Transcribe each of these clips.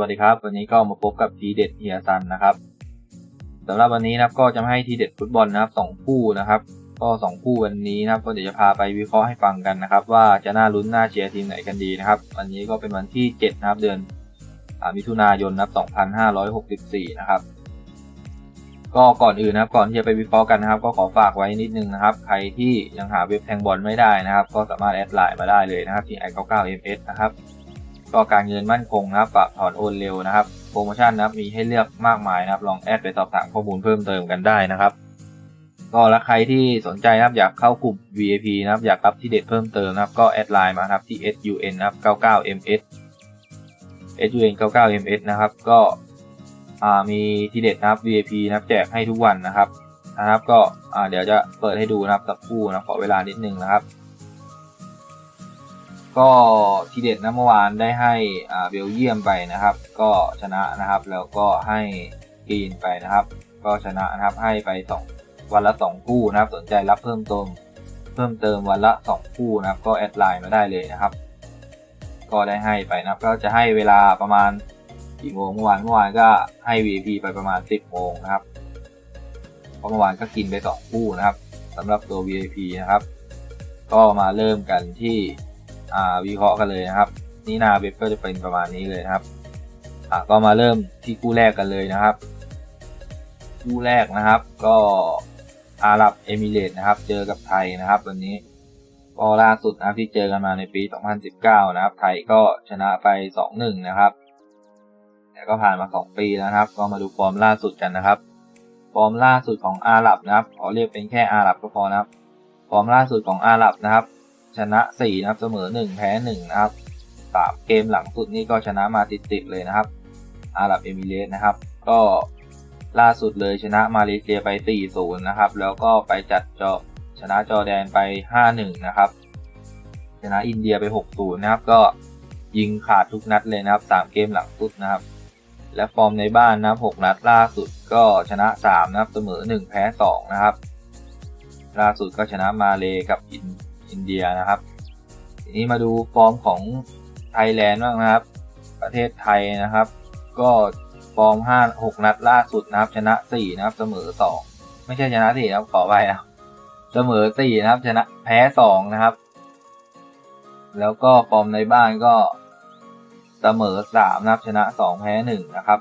วัสดีครับ วันนี้ก็มาพบกับทีเด็ดเฮียซันนะครับสำหรับวันนี้นะครับก็จะให้ทีเด็ดฟุตบอลนะครับสองคู่นะครับ ก็สองคู่วันนี้นะครับก็เดี๋ยวจะพาไปวิเคราะห์ให้ฟังกันนะครับ ว่าจะน่าลุ้นน่าเชียร์ทีมไหนกันดีนะครับ วันนี้ก็เป็นวันที่7นะครับเดือนอมิถุนายนนะครับ2564 นะครับก็ก่อนอื่นนะครับก่อนที่จะไปวิเคราะห์กันนะครับ ก็ขอฝากไว้นิดนึงนะครับ ใครที่ยังหาเว็บแทงบอลไม่ได้นะครับ ก็สามารถแอดไลน์มาได้เลยนะครับที่ i99ms นะครับ ก็การเงินมั่นคงนะครับฝากถอนโอนเร็วนะครับ โปรโมชั่นนะครับมีให้เลือกมากมายนะครับ ลองแอดไปสอบถามข้อมูลเพิ่มเติมกันได้นะครับ ก็แล้วใครที่สนใจนะครับอยากเข้ากลุ่ม VIP นะครับอยากรับที่เด็ดเพิ่มเติมนะครับก็แอดไลน์มาครับที่ sun นะครับ 99ms sun 99ms นะครับก็มีที่เด็ดนะครับ VIP นะครับแจกให้ทุกวันนะครับนะครับก็เดี๋ยวจะเปิดให้ดูนะครับสักครู่นะขอเวลานิดนึงนะครับ ก็ทีเด็ดนะเมื่อวานได้ให้เบลเยียมไปนะครับ ก็ชนะนะครับ แล้วก็ให้กรีนไปนะครับ ก็ชนะนะครับให้ไปสองวันละสองคู่นะครับ สนใจรับเพิ่มเติมเพิ่มเติมวันละสองคู่นะครับ ก็แอดไลน์มาได้เลยนะครับ ก็ได้ให้ไปนะครับ ก็จะให้เวลาประมาณกี่โมงเมื่อวานเมื่อวานก็ให้ VP ไปประมาณ 10โมงนะครับเพราะเมื่อวานก็กินไปสองคู่นะครับสำหรับตัว VIP นะครับ ก็มาเริ่มกันที่ วิเคราะห์กันเลยนะครับ นี่นาเว็บก็จะเป็นประมาณนี้เลยนะครับก็มาเริ่มที่คู่แรกกันเลยนะครับ คู่แรกนะครับ ก็อาหรับเอมิเรตนะครับ เจอกับไทยนะครับวันนี้ก็ล่าสุดนะครับที่เจอกันมาในปี 2019 นะครับ ไทยก็ชนะไป 2-1 นะครับแต่ก็ผ่านมา 2 ปีแล้วนะครับ ก็มาดูฟอร์มล่าสุดกันนะครับ ฟอร์มล่าสุดของอาหรับนะครับขอเรียกเป็นแค่อาหรับก็พอนะครับ ฟอร์มล่าสุดของอาหรับนะครับ ชนะ4นะครับเสมอ 1 แพ้1นะครับสามเกมหลังสุดนี่ก็ชนะมาติดๆเลยนะครับ อาหรับเอมิเรตส์นะครับ ก็ล่าสุดเลยชนะมาเลเซียไป 4-0 นะครับ แล้วก็ไปจัดจอชนะจอแดนไป 5-1 นะครับ ชนะอินเดียไป 6-0 นะครับ ก็ยิงขาดทุกนัดเลยนะครับ 3 เกมหลังสุดนะครับ และฟอร์มในบ้านนะครับ6นัดล่าสุดก็ชนะ 3 นะครับ เสมอ 1 แพ้ 2 นะครับ ล่าสุดก็ชนะมาเลกับอิน อินเดียนะครับ ทีนี้มาดูฟอร์มของไทยแลนด์บ้างนะครับ ประเทศไทยนะครับ ก็ฟอร์ม5 6นัดล่าสุดนะครับ ชนะ 4 นะครับ เสมอ 2 ไม่ใช่ชนะ4นะครับขอไปนะเสมอ 4 นะครับ ชนะแพ้ 2 นะครับ แล้วก็ฟอร์มในบ้านก็เสมอ 3 นะครับ ชนะ 2 แพ้ 1 นะครับ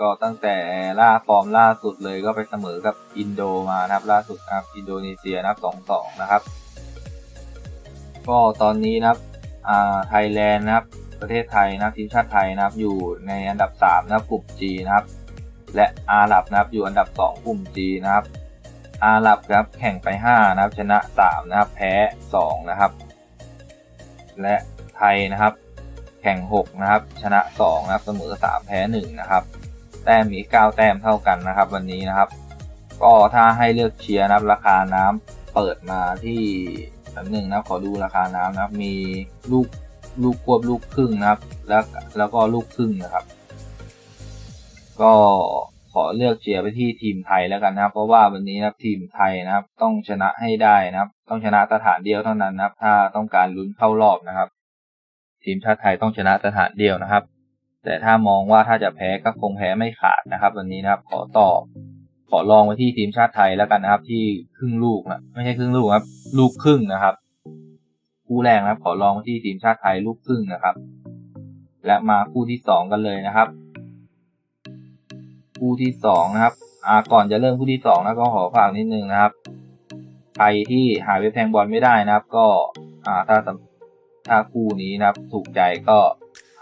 ก็ตั้งแต่ล่าฟอร์มล่าสุดเลยก็ไปเสมอกับอินโดมานะครับล่าสุดนะครับอินโดนีเซียนะครับ2-2นะครับ ก็ตอนนี้นะครับอ่าไทยแลนด์นะครับ ประเทศไทยนะครับทีมชาติไทยนะครับ อยู่ในอันดับ3นะครับกลุ่ม G นะครับ และอาหรับนะครับอยู่อันดับ 2 กลุ่ม G นะครับ อาหรับครับแข่งไป 5 นะครับ ชนะ 3 นะครับ แพ้ 2 นะครับ และไทยนะครับ แข่ง 6 นะครับ ชนะ 2 นะครับ เสมอ 3 แพ้ 1 นะครับ แต้มมี 9 แต้มเท่ากันนะครับ วันนี้นะครับ ก็ถ้าให้เลือกเชียร์นะครับ ราคาน้ำเปิดมาที่ แป๊บหนึ่งนะครับ ขอดูราคาน้ำนะครับ มีลูกลูกควบลูกครึ่งนะครับ แล้วแล้วก็ลูกครึ่งนะครับ ก็ขอเลือกเชียร์ไปที่ทีมไทยแล้วกันนะครับ เพราะว่าวันนี้นะครับทีมไทยนะครับ ต้องชนะให้ได้นะครับ ต้องชนะสถานเดียวเท่านั้นนะครับ ถ้าต้องการลุ้นเข้ารอบนะครับ ทีมชาติไทยต้องชนะสถานเดียวนะครับ แต่ถ้ามองว่าถ้าจะแพ้ก็คงแพ้ไม่ขาดนะครับ วันนี้นะครับ ขอตอบ ขอลองไปที่ทีมชาติไทยแล้วกันนะครับ ที่ครึ่งลูกนะไม่ใช่ครึ่งลูกครับ ลูกครึ่งนะครับคู่แรกนะครับ ขอลองไปที่ทีมชาติไทยลูกครึ่งนะครับ และมาคู่ที่สองกันเลยนะครับคู่ที่สองนะครับอ่าก่อนจะเริ่มคู่ที่สองนะก็ขอฝากนิดนึงนะครับใครที่หาเว็บแทงบอลไม่ได้นะครับ ก็อ่าถ้าถ้าคู่นี้นะครับถูกใจก็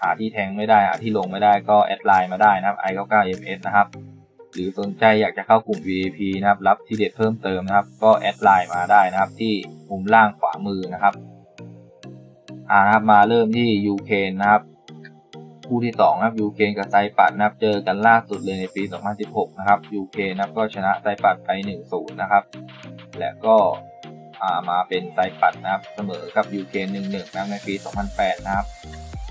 หาที่แทงไม่ได้หาที่ลงไม่ได้ก็แอดไลน์มาได้นะครับ i 9 9 ms นะครับ หรือสนใจอยากจะเข้ากลุ่ม VIP นะครับ รับทีเด็ดเพิ่มเติมนะครับ ก็แอดไลน์มาได้นะครับ ที่มุมล่างขวามือนะครับอ่านะครับมาเริ่มที่ยูเคนนะครับ คู่ที่2นะครับยูเคนกับไซปัดนะครับ เจอกันล่าสุดเลยในปี 2016 นะครับยูเคนนะครับก็ชนะไซปัดไป 1-0 นะครับ และก็อ่ามาเป็นไซปัดนะครับเสมอกับยูเคน1-1นะครับในปี 2008 นะครับ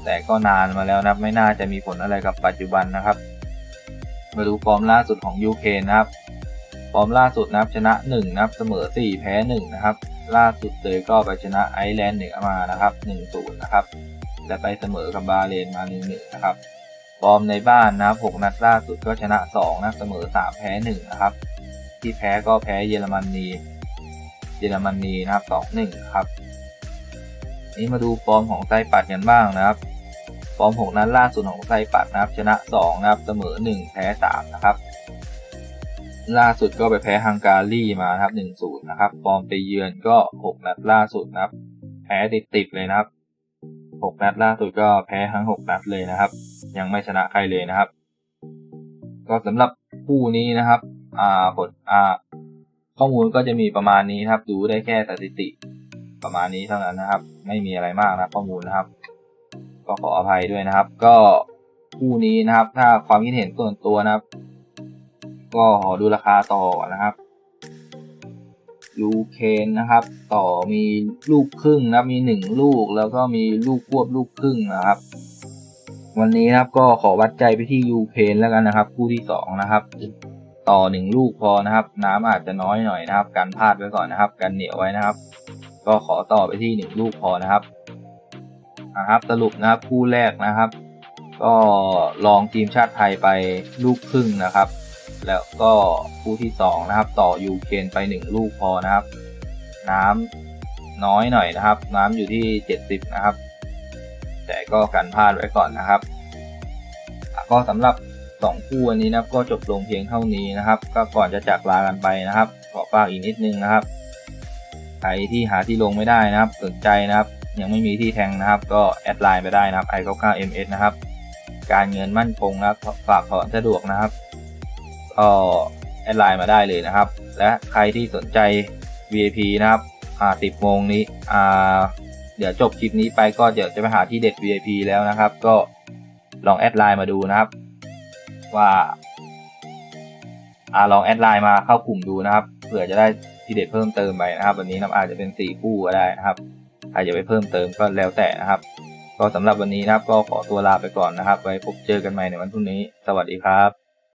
แต่ก็นานมาแล้วนะครับไม่น่าจะมีผลอะไรกับปัจจุบันนะครับ มาดูฟอร์มล่าสุดของยูเคนะครับ ฟอร์มล่าสุดนะครับชนะ 1 นะครับ เสมอ 4 แพ้ 1 นะครับ ล่าสุดเลยก็ไปชนะไอร์แลนด์เหนือมานะครับ1-0นะครับและไปเสมอกับบาเลนมา 1-1 นะครับ ฟอร์มในบ้านนะครับหกนัดล่าสุดก็ชนะสองนะเสมอสามแพ้หนึ่งนะครับ ที่แพ้ก็แพ้เยอรมนีเยอรมนีนะครับสองหนึ่งครับ นี่มาดูฟอร์มของไซปัดกันบ้างนะครับ ฟอร์มหกนัดล่าสุดของไซปัดนะครับ ชนะสองนะครับ เสมอหนึ่งแพ้สามนะครับ ล่าสุดก็ไปแพ้ฮังการีมานะครับหนึ่งศูนะครับ ฟอร์มไปเยือนก็หกนัดล่าสุดนะครับ แพ้ติดติดๆเลยนะครับหกนัดล่าสุดก็แพ้ทั้งหกนัดเลยนะครับ ยังไม่ชนะใครเลยนะครับ ก็สำหรับคู่นี้นะครับ อ่า ผล อ่า ข้อมูลก็จะมีประมาณนี้นะครับ ดูได้แค่สถิติประมาณนี้เท่านั้นนะครับ ไม่มีอะไรมากนะข้อมูลนะครับ ก็ขออภัยด้วยนะครับ ก็คู่นี้นะครับ ถ้าความคิดเห็นส่วนตัวนะครับ ก็ขอดูราคาต่อนะครับยูเคนนะครับ ต่อมีลูกครึ่งนะมีหนึ่งลูกแล้วก็มีลูกควบลูกครึ่งนะครับ วันนี้นะครับก็ขอวัดใจไปที่ยูเคนแล้วกันนะครับ คู่ที่สองนะครับ ต่อหนึ่งลูกพอนะครับ น้ำอาจจะน้อยหน่อยนะครับกันพลาดไว้ก่อนนะครับกันเหนียวไว้นะครับ ก็ขอต่อไปที่หนึ่งลูกพอนะครับ นะครับ สรุปนะครับคู่แรกนะครับ ก็ลองทีมชาติไทยไปลูกครึ่งนะครับ แล้วก็คู่ที่สองนะครับ ต่อยูเครนไปหนึ่งลูกพอนะครับ น้ำน้อยหน่อยนะครับ น้ำอยู่ที่เจ็ดสิบนะครับ แต่ก็กันพลาดไว้ก่อนนะครับ ก็สำหรับสองคู่วันนี้นะครับ ก็จบลงเพียงเท่านี้นะครับ ก็ก่อนจะจากลากันไปนะครับขอฝากอีกนิดนึงนะครับใครที่หาที่ลงไม่ได้นะครับ สนใจนะครับ ยังไม่มีที่แทงนะครับ ก็แอดไลน์ไปได้นะครับ i 9 9 ms นะครับ การเงินมั่นคงนะครับฝากถอนสะดวกนะครับ ก็แอดไลน์มาได้เลยนะครับ และใครที่สนใจ VIP นะครับอ่า10โมงนี้อ่าเดี๋ยวจบคลิปนี้ไปก็เดี๋ยวจะไปหาที่เด็ด VIP แล้วนะครับ ก็ลองแอดไลน์มาดูนะครับ ว่าอ่าลองแอดไลน์มาเข้ากลุ่มดูนะครับเผื่อจะได้ที่เด็ดเพิ่มเติมไปนะครับ วันนี้นะอาจจะเป็น4คู่ก็ได้นะครับ ใครจะไปเพิ่มเติมก็แล้วแต่นะครับ ก็สำหรับวันนี้นะครับก็ขอตัวลาไปก่อนนะครับ ไว้พบเจอกันใหม่ในวันพรุ่งนี้ สวัสดีครับ